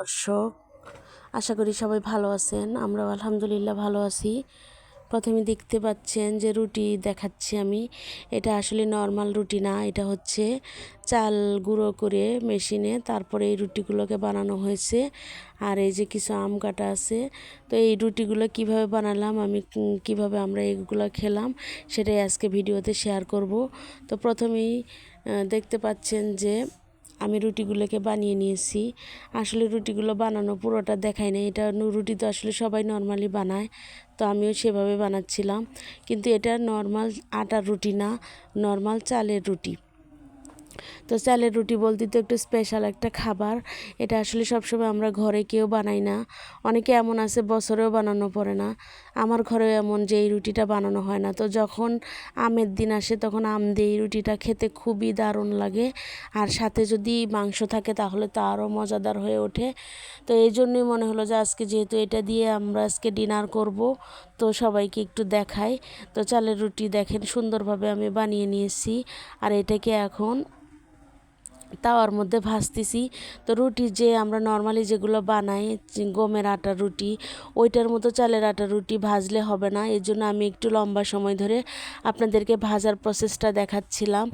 দর্শক, আশা করি সবাই ভালো আছেন। আমরাও আলহামদুলিল্লাহ ভালো আছি। প্রথমে দেখতে পাচ্ছেন যে রুটি দেখাচ্ছি আমি। এটা আসলে নর্মাল রুটি না, এটা হচ্ছে চাল গুঁড়ো করে মেশিনে তারপরে এই রুটিগুলোকে বানানো হয়েছে। আর এই যে কিছু আম কাটা আছে, তো এই রুটিগুলো কীভাবে বানালাম, আমি কীভাবে আমরা এগুলো খেলাম, সেটাই আজকে ভিডিওতে শেয়ার করব। তো প্রথমেই দেখতে পাচ্ছেন যে আমি রুটিগুলোকে বানিয়ে নিয়েছি। আসলে রুটিগুলো বানানো পুরোটা দেখায় না এটা রুটি তো আসলে সবাই নর্মালি বানায়, তো আমিও সেভাবে বানাচ্ছিলাম। কিন্তু এটা নর্মাল আটার রুটি না, নর্মাল চালের রুটি। তো চালের রুটি বলতে তো একটু স্পেশাল একটা খাবার। এটা আসলে সবসময় আমরা ঘরে কেউ বানাই না। অনেকে এমন আছে, বছরেও বানানো পড়ে না। আমার ঘরেও এমন যে, এই রুটিটা বানানো হয় না। তো যখন আমের দিন আসে, তখন আম দিয়ে রুটিটা খেতে খুবই দারুণ লাগে। আর সাথে যদি মাংস থাকে, তাহলে তো আরও মজাদার হয়ে ওঠে। তো এই জন্যই মনে হলো যে, আজকে যেহেতু এটা দিয়ে আমরা আজকে ডিনার করব, তো সবাইকে একটু দেখাই। তো চালের রুটি দেখেন, সুন্দরভাবে আমি বানিয়ে নিয়েছি। আর এটাকে এখন তাওয়ার মধ্যে ভাজতেছি। তো রুটি যে আমরা নর্মালি যেগুলো বানাই গমের আটার রুটি, ওইটার মতো চালের আটার রুটি ভাজলে হবে না। এর জন্য আমি একটু লম্বা সময় ধরে আপনাদেরকে ভাজার প্রসেসটা দেখাচ্ছিলাম।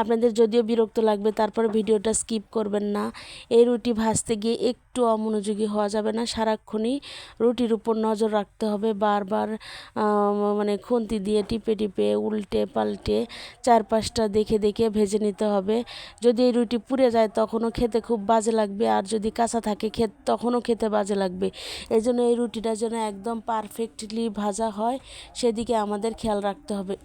আপনাদের যদিও বিরক্ত লাগবে, তারপর ভিডিওটা স্কিপ করবেন না। এই রুটি ভাজতে গিয়ে একটু অমনোযোগী হওয়া যাবে না। সারাক্ষণই রুটির উপর নজর রাখতে হবে। বারবার মানে খুন্তি দিয়ে টিপে টিপে উল্টে পাল্টে চারপাশটা দেখে দেখে ভেজে নিতে হবে। যদি এই রুটি পুড়ে যায় তখনও খেতে খুব বাজে লাগবে। আর যদি কাঁচা থাকে খে তখনও খেতে বাজে লাগবে। এই জন্য এই রুটিটা যেন একদম পারফেক্টলি ভাজা হয়। সেদিকে আমাদের খেয়াল রাখতে হবে।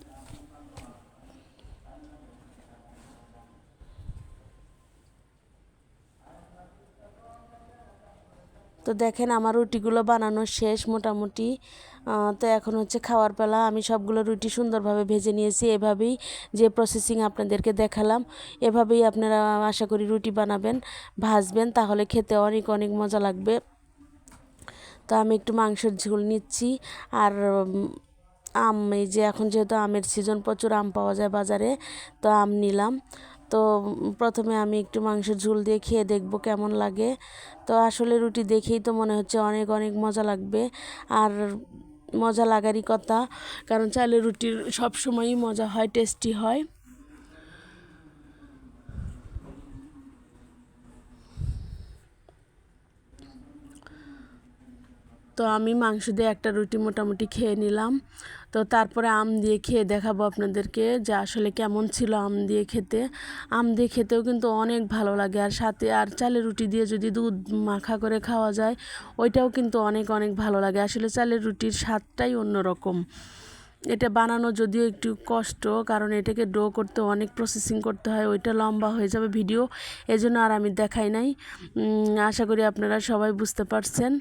তো দেখেন আমার রুটিগুলো বানানো শেষ মোটামুটি। তো এখন হচ্ছে খাওয়ার পেলা। আমি সবগুলো রুটি সুন্দরভাবে ভেজে নিয়েছি, এভাবেই যে প্রসেসিং আপনাদেরকে দেখালাম, এভাবেই আপনারা আশা করি রুটি বানাবেন, ভাজবেন, তাহলে খেতে অনেক অনেক মজা লাগবে। তো আমি একটু মাংসের ঝোল নিচ্ছি। আর আম, এই যে এখন যেহেতু আমের সিজন প্রচুর আম পাওয়া যায় বাজারে, তো আম নিলাম। তো প্রথমে আমি একটু মাংসের ঝোল দিয়ে খেয়ে দেখব কেমন লাগে। তো আসলে রুটি দেখেই তো মনে হচ্ছে অনেক অনেক মজা লাগবে। আর মজা লাগারই কথা, কারণ চালের রুটির সব সময়ই মজা হয়, টেস্টি হয়। তো আমি মাংস দিয়ে একটা রুটি মোটামুটি খেয়ে নিলাম। তো তারপরে আম দিয়ে খেয়ে দেখাবো আপনাদেরকে যে আসলে কেমন ছিল আম দিয়ে খেতে। আম দিয়ে খেতেও কিন্তু অনেক ভালো লাগে আর সাথে আর চালের রুটি দিয়ে যদি দুধ মাখা করে খাওয়া যায়, ওইটাও কিন্তু অনেক অনেক ভালো লাগে। আসলে চালের রুটির স্বাদটাই অন্যরকম। এটা বানানো যদিও একটু কষ্ট, কারণ এটাকে ডো করতে অনেক প্রসেসিং করতে হয়, ওইটা লম্বা হয়ে যাবে ভিডিও এজন্য আর আমি দেখাই নাই। আশা করি আপনারা সবাই বুঝতে পারছেন।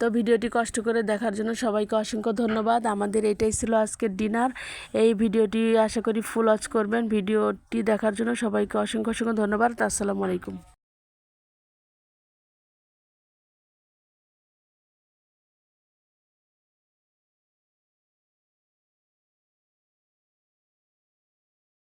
তো ভিডিওটি কষ্ট করে দেখার জন্য সবাইকে অসংখ্য ধন্যবাদ। আমাদের এটাই ছিল আজকের ডিনার। এই ভিডিওটি আশা করি ফুল ওয়াচ করবেন। ভিডিওটি দেখার জন্য সবাইকে অসংখ্য অসংখ্য ধন্যবাদ। আসসালামু আলাইকুম।